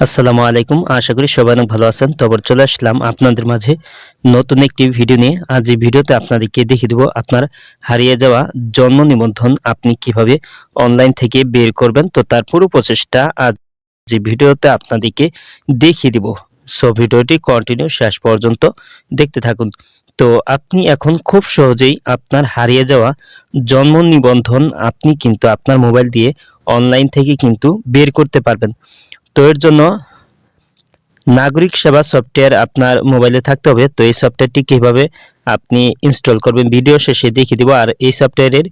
আসসালামু আলাইকুম। আশা করি সবাই অনেক ভালো আছেন। তবে চলে আসলাম আপনাদের মাঝে নতুন একটি ভিডিও নিয়ে। আজ এই ভিডিওতে আপনাদেরকে দেখিয়ে দেবো আপনার হারিয়ে যাওয়া জন্ম নিবন্ধন আপনি কীভাবে অনলাইন থেকে বের করবেন। তো তার পুরো প্রচেষ্টা আজ যে ভিডিওতে আপনাদেরকে দেখিয়ে দিব। সো ভিডিওটি কন্টিনিউ শেষ পর্যন্ত দেখতে থাকুন। তো আপনি এখন খুব সহজেই আপনার হারিয়ে যাওয়া জন্ম নিবন্ধন আপনি কিন্তু আপনার মোবাইল দিয়ে অনলাইন থেকে কিন্তু বের করতে পারবেন। তো এর জন্য নাগরিক সেবা সফটওয়্যার আপনার মোবাইলে থাকতে হবে। তো এই সফটওয়্যারটি কীভাবে আপনি ইনস্টল করবেন ভিডিও শেষে দেখিয়ে দিব। আর এই সফটওয়্যারের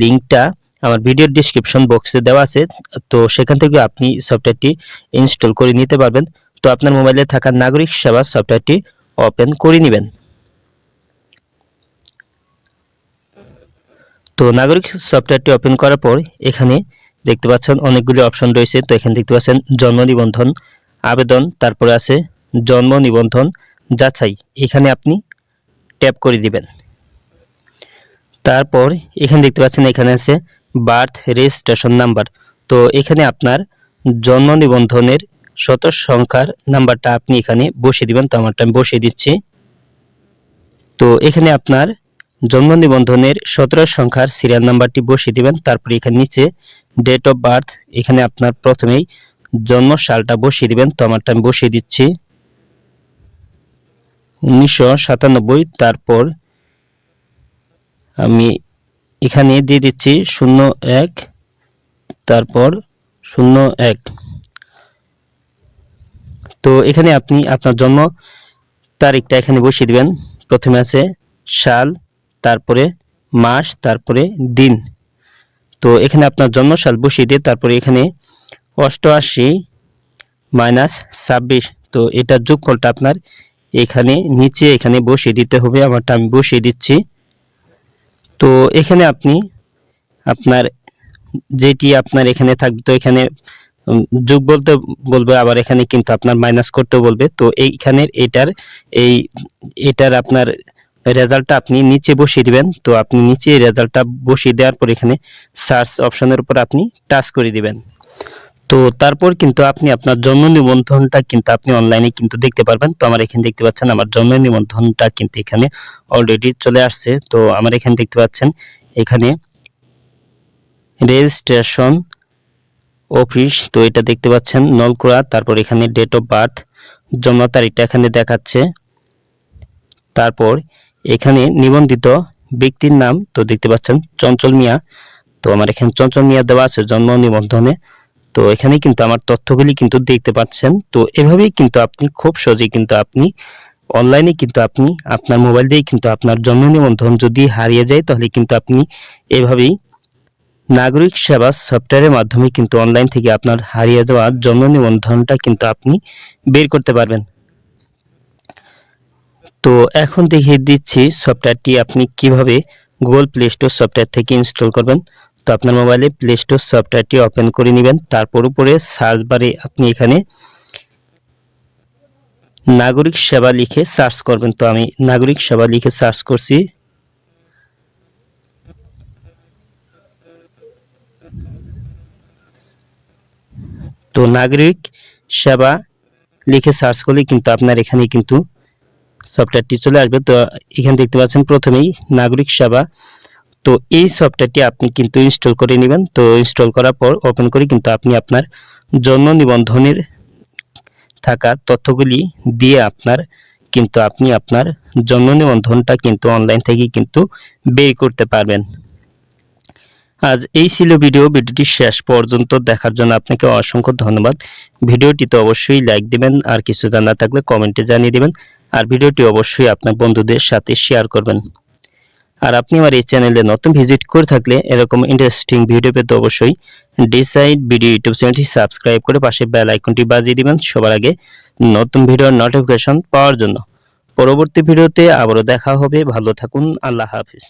লিঙ্কটা আমার ভিডিওর ডিসক্রিপশন বক্সে দেওয়া আছে। তো সেখান থেকে আপনি সফটওয়্যারটি ইনস্টল করে নিতে পারবেন। তো আপনার মোবাইলে থাকা নাগরিক সেবা সফটওয়্যারটি ওপেন করে নেবেন। তো নাগরিক সফটওয়্যারটি ওপেন করার পর এখানে দেখতে পাচ্ছেন অনেকগুলি অপশন রয়েছে। তো এখানে দেখতে পাচ্ছেন জন্ম নিবন্ধন আবেদন, তারপরে আছে জন্ম নিবন্ধন যাচাই। এখানে আপনি ট্যাপ করে দিবেন। তারপর এখানে দেখতে পাচ্ছেন এখানে আছে বার্থ রেজিস্ট্রেশন নাম্বার। তো এখানে আপনার জন্ম নিবন্ধনের শত সংখ্যার নাম্বারটা আপনি এখানে বসিয়ে দিবেন। তো আমারটা আমি বসিয়ে দিচ্ছি। তো এখানে আপনার জন্ম নিবন্ধনের সতেরো সংখ্যার সিরিয়াল নাম্বারটি বসিয়ে দিবেন। তারপরে এখানে নিচে ডেট অফ বার্থ এখানে আপনার প্রথমেই জন্ম সালটা বসিয়ে দিবেন তো আমারটা আমি বসিয়ে দিচ্ছি। উনিশশো সাতানব্বই, তারপর আমি এখানে দিয়ে দিচ্ছি শূন্য এক, তারপর শূন্য এক। তো এখানে আপনি আপনার জন্ম তারিখটা এখানে বসিয়ে দিবেন। প্রথমে আছে সাল, তারপরে মাস, তারপরে দিন। তো এখানে আপনার জন্মসাল বসিয়ে দিয়ে তারপরে এখানে অষ্টআশি মাইনাস ছাব্বিশ, তো এটা যোগফলটা আপনার এখানে নিচে এখানে বসিয়ে দিতে হবে, আমারটা আমি বসিয়ে দিচ্ছি। তো এখানে আপনি আপনার যেটি আপনার এখানে থাকবে, তো এখানে যোগ বলতে বলবে, আবার এখানে কিন্তু আপনার মাইনাস করতে বলবে। তো এইখানের এটার, এই, এটার আপনার রেজাল্টটা আপনি নিচে বসিয়ে দিবেন। তো আপনি নিচে রেজাল্টটা বসিয়ে দেওয়ার পর এখানে সার্চ অপশনের উপর আপনি টাচ করে দিবেন। তো তারপর কিন্তু আপনি আপনার জন্ম নিবন্ধনটা কিন্তু আপনি অনলাইনে কিন্তু দেখতে পারবেন। তো আমার এখানে দেখতে পাচ্ছেন, আমার জন্ম নিবন্ধনটা কিন্তু এখানে অলরেডি চলে আসছে। তো আমার এখানে দেখতে পাচ্ছেন, এখানে রেজিস্ট্রেশন অফিস তো এটা দেখতে পাচ্ছেন নলকুড়া, তারপর এখানে ডেট অফ বার্থ জন্ম তারিখটা এখানে দেখাচ্ছে। তারপর এখানে নিবন্ধিত ব্যক্তির নাম তো দেখতে পাচ্ছেন চঞ্চল মিয়া। তো আমার এখানে চঞ্চল মিয়া দেওয়া আছে জন্ম নিবন্ধনে। তো এখানে কিন্তু আমার তথ্যগুলি কিন্তু দেখতে পাচ্ছেন। তো এভাবেই কিন্তু আপনি খুব সহজেই কিন্তু আপনি অনলাইনে কিন্তু আপনি আপনার মোবাইল দিয়ে কিন্তু আপনার জন্ম নিবন্ধন যদি হারিয়ে যায়, তাহলে কিন্তু আপনি এভাবেই নাগরিক সেবা সফটওয়্যারের মাধ্যমে কিন্তু অনলাইন থেকে আপনার হারিয়ে যাওয়া জন্ম নিবন্ধনটা কিন্তু আপনি বের করতে পারবেন। তো এখন দেখিয়ে দিচ্ছি সফটওয়্যারটি আপনি কীভাবে গুগল প্লে স্টোর সফটওয়্যার থেকে ইনস্টল করবেন। তো আপনার মোবাইলে প্লে স্টোর সফটওয়্যারটি ওপেন করে নেবেন। তারপর উপরে সার্চ বারে আপনি এখানে নাগরিক সেবা লিখে সার্চ করবেন। তো আমি নাগরিক সেবা লিখে সার্চ করছি। তো নাগরিক সেবা লিখে সার্চ করলে কিন্তু আপনার এখানে কিন্তু সফটওয়্যারটি চলে আসবে। তো এখানে দেখতে পাচ্ছেন প্রথমেই নাগরিক সেবা। তো এই সফটওয়্যারটি আপনি কিন্তু ইনস্টল করে নেবেন। তো ইনস্টল করার পর ওপেন করে কিন্তু আপনি আপনার জন্ম নিবন্ধনের থাকা তথ্যগুলি দিয়ে আপনার কিন্তু আপনি আপনার জন্ম নিবন্ধনটা কিন্তু অনলাইন থেকে কিন্তু বের করতে পারবেন। আজ এই ছিল ভিডিও। ভিডিওটি শেষ পর্যন্ত দেখার জন্য আপনাকে অসংখ্য ধন্যবাদ। ভিডিওটিতে অবশ্যই লাইক দিবেন। আর কিছু জানা থাকলে কমেন্টে জানিয়ে দিবেন। আর ভিডিওটি অবশ্যই আপনার বন্ধুদের সাথে শেয়ার করবেন। আর আপনি আমার এই চ্যানেলে নতুন ভিজিট করে থাকলে এরকম ইন্টারেস্টিং ভিডিও পেতে অবশ্যই ডিসাইড ভিডিও ইউটিউব চ্যানেলটি সাবস্ক্রাইব করে পাশে বেল আইকনটি বাজিয়ে দিবেন সবার আগে নতুন ভিডিওর নোটিফিকেশন পাওয়ার জন্য। পরবর্তী ভিডিওতে আবারও দেখা হবে। ভালো থাকুন। আল্লাহ হাফিজ।